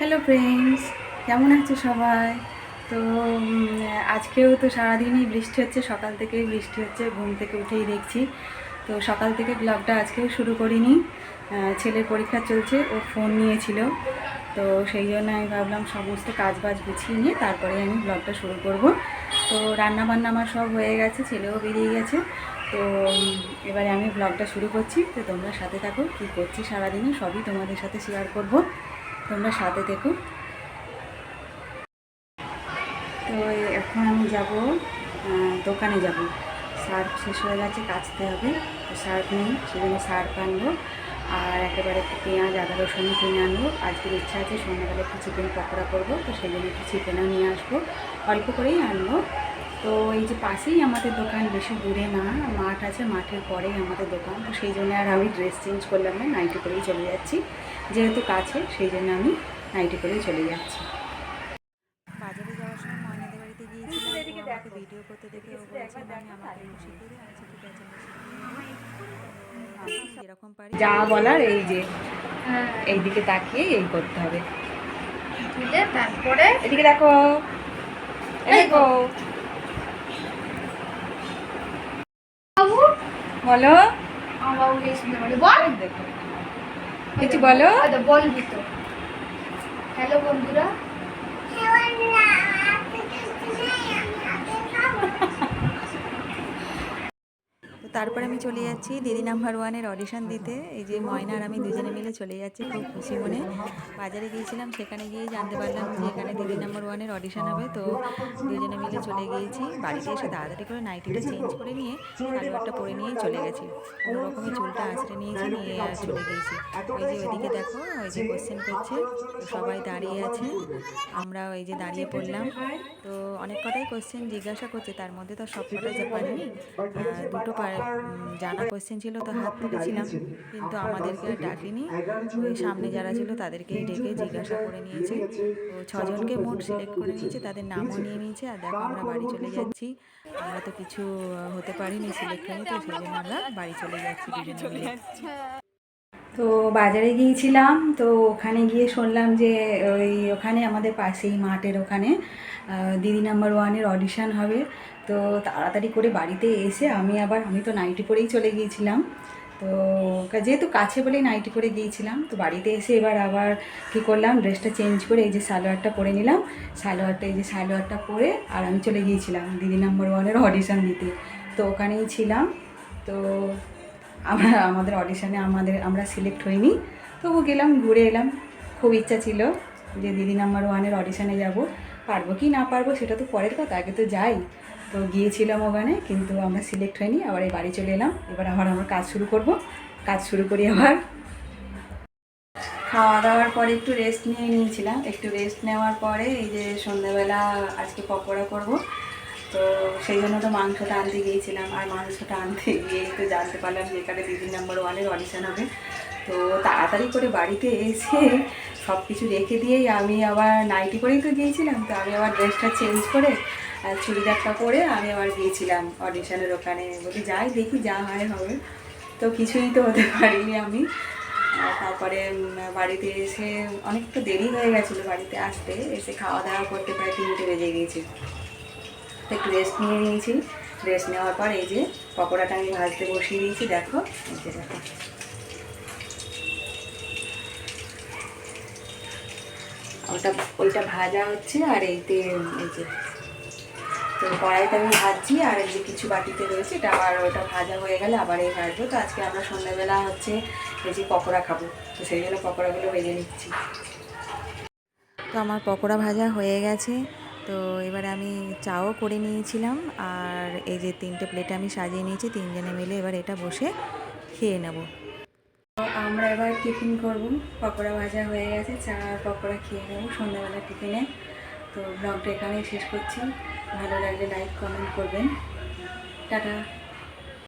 Hello friends কেমন আছো সবাই? তো আজকেও তো সারাদিনই বৃষ্টি হচ্ছে। সকাল থেকেই বৃষ্টি হচ্ছে, ঘুম থেকে উঠেই দেখছি। তো সকাল থেকে ব্লগটা আজকেও শুরু করিনি। ছেলের পরীক্ষা চলছে, ও ফোন নিয়েছিল। তো সেই জন্য আমি ভাবলাম সমস্ত কাজ বাজ গুছিয়ে নিয়ে তারপরে আমি ব্লগটা শুরু করব। তো রান্না বান্না আমার সব হয়ে গেছে, ছেলেও বেরিয়ে গেছে। তো এবারে আমি ব্লগটা শুরু করছি। তো তোমরা সাথে থাকো, কী করছি সারাদিনে সবই তোমাদের সাথে শেয়ার করব। তোমরা সাথে দেখো তো এখন আমি যাব দোকানে যাব। সার্ফ শেষ হয়ে গেছে, কাচতে হবে। তো সার্ফ নেই, সেজন্য সার্ফ আনব। আর একেবারে একটু পেঁয়াজ, আদা, রসুন কিনে আনব। আজকের ইচ্ছা আছে সন্ধ্যাবেলা একটু চিকেন পকোড়া করব, তো সেই জন্য একটু চিকেনও নিয়ে আসব। অল্প করেই আনব। তো এই যে পাশেই আমাদের দোকান বেশি দূরে না মাঠ আছে মাঠের পরেই আমাদের দোকান। তো সেই জন্য আর আমি ড্রেস চেঞ্জ করলাম না নাইটি করেই চলে যাচ্ছি। যেহেতু কাছে সেই জন্য আমি নাইটি করেই চলে যাচ্ছি। বাজারে যাওয়ার সময় ময়নাদের বাড়িতে গিয়েছিলাম আমাকে ভিডিও করতে দেখে ও বলছে আমি আমাকে একটু দিই ঠিক আছে আমি শিখিয়ে দেবো। আমি যেরকম পারি যা বলার এই যে হ্যাঁ এই দিকে তাকিয়ে এই করতে হবে। তারপরে এদিকে দেখো। এই দেখো। বলো। আমার বাবু শুনতে পারে বল। দেখো কিছু বলো হয়তো বলবি তো হ্যালো বন্ধুরা তারপরে আমি চলে যাচ্ছি দিদি নাম্বার ওয়ানের অডিশন দিতে। এই যে ময়না আর আমি দুজনে মিলে চলে যাচ্ছি খুব খুশি মনে। বাজারে গিয়েছিলাম, সেখানে গিয়ে জানতে পারলাম যে এখানে দিদি নাম্বার ওয়ানের অডিশন হবে। তো দুজনে মিলে চলে গিয়েছি, বাড়িতে এসে তাড়াতাড়ি করে নাইটিটা চেঞ্জ করে নিয়ে সালোয়ারটা পরে নিয়ে চলে গেছি। কোনো চুলটা আঁচড়ে নিয়েছি, নিয়ে চলে গিয়েছি। ওই যে ওইদিকে দেখো, ওই যে কোশ্চেন করছে সবাই দাঁড়িয়ে আছে। আমরা ওই যে দাঁড়িয়ে পড়লাম। তো অনেক কটাই কোশ্চেন জিজ্ঞাসা করছে, তার মধ্যে তো সব কটাই যে পারিনি দুটো পার- জানা কোয়েশ্চেন ছিল, তো হাত তুলেছিলাম। কিন্তু আমাদেরকে ডাকেনি। ওই সামনে যারা ছিল তাদেরকেই ডেকে জিজ্ঞাসা করে নিয়েছে। তো ছজনকে মোট সিলেক্ট করে নিয়েছে, তাদের নামও নিয়ে নিয়েছে। আর দেখো, আমরা বাড়ি চলে যাচ্ছি। আমরা তো কিছু হতে পারিনি সিলেক্ট হয়নি, তো সেই জন্য আমরা বাড়ি চলে যাচ্ছি। তো বাজারে গিয়েছিলাম, তো ওখানে গিয়ে শুনলাম যে ওই ওখানে আমাদের পাশেই মাঠের ওখানে দিদি নাম্বার ওয়ানের অডিশন হবে। তো তাড়াতাড়ি করে বাড়িতে এসে আমি আবার, আমি তো নাইটি পরেই চলে গিয়েছিলাম। তো যেহেতু কাছে বলেই নাইটি পরে গিয়েছিলাম, তো বাড়িতে এসে এবার আবার কী করলাম ড্রেসটা চেঞ্জ করে এই যে সালোয়ারটা পরে নিলাম। সালোয়ারটা, এই যে সালোয়ারটা পরে আর আমি চলে গিয়েছিলাম দিদি নাম্বার ওয়ানের অডিশন দিতে তো ওখানেই ছিলাম। তো আমরা আমাদের অডিশনে আমাদের, আমরা সিলেক্ট হইনি। তবু গেলাম, ঘুরে এলাম। খুব ইচ্ছা ছিল যে দিদি নাম্বার ওয়ানের অডিশনে যাব। পারব কি না পারব সেটা তো পরের কথা, আগে তো যাই। তো গিয়েছিলাম ওখানে, কিন্তু আমরা সিলেক্ট হয়নি আবার এই বাড়ি চলে এলাম। এবার আবার আমরা কাজ শুরু করব। কাজ শুরু করি আবার। খাওয়া দাওয়ার পরে একটু রেস্ট নিয়ে নিয়েছিলাম। একটু রেস্ট নেওয়ার পরে এই যে সন্ধ্যাবেলা আজকে পকোড়া করব। সেই জন্য তো মাংসটা আনতে গিয়েছিলাম, আর মাংসটা আনতে গিয়েই তো জানতে পারলাম যে এখানে দিদি নাম্বার ওয়ানের অডিশন হবে। তো তাড়াতাড়ি করে বাড়িতে এসে সব কিছু রেখে দিয়েই আমি আবার নাইটি করেই তো গিয়েছিলাম। তো আমি আবার ড্রেসটা চেঞ্জ করে চুড়িদারটা পরে আমি আবার গিয়েছিলাম অডিশনের ওখানে। বলি যাই দেখি যা হয় হবে। তো কিছুই তো হতে পারিনি আমি। তারপরে বাড়িতে এসে অনেকটা দেরি হয়ে গেছিল বাড়িতে আসতে। এসে খাওয়া দাওয়া করতে প্রায় তিনটে বেজে গিয়েছে। তো রেস্ট নিয়ে নিয়েছি। রেস্ট নেওয়ার পর এই যে পকোড়াটা আমি ভাজতে বসিয়ে দিয়েছি, দেখো। এই দেখো। ওটা, ওইটা ভাজা হচ্ছে আর এইতে এই যে তো কড়াইতে আমি ভাজছি আর এই যে কিছু বাটিতে রয়েছে, এটা আবার ওটা ভাজা হয়ে গেলে আবার এই ভাজবো। তো আজকে আমরা সন্ধ্যাবেলা হচ্ছে এই যে পকোড়া খাব। তো সেই জন্য পকোড়াগুলো ভেজে নিচ্ছি। তো আমার পকোড়া ভাজা হয়ে গেছে। তো এবারে আমি চাও করে নিয়েছিলাম আর এই যে তিনটে প্লেটে আমি সাজিয়ে নিয়েছি, তিনজনে মিলে এবার এটা বসে খেয়ে নেব। আমরা এবার টিফিন করব। পকোড়া ভাজা হয়ে গেছে, চা আর পকোড়া খেয়ে নেব সন্ধ্যাবেলা টিফিনে তো ব্লগটা এখানেই শেষ করছি। ভালো লাগলে লাইক কমেন্ট করবেন। টাটা।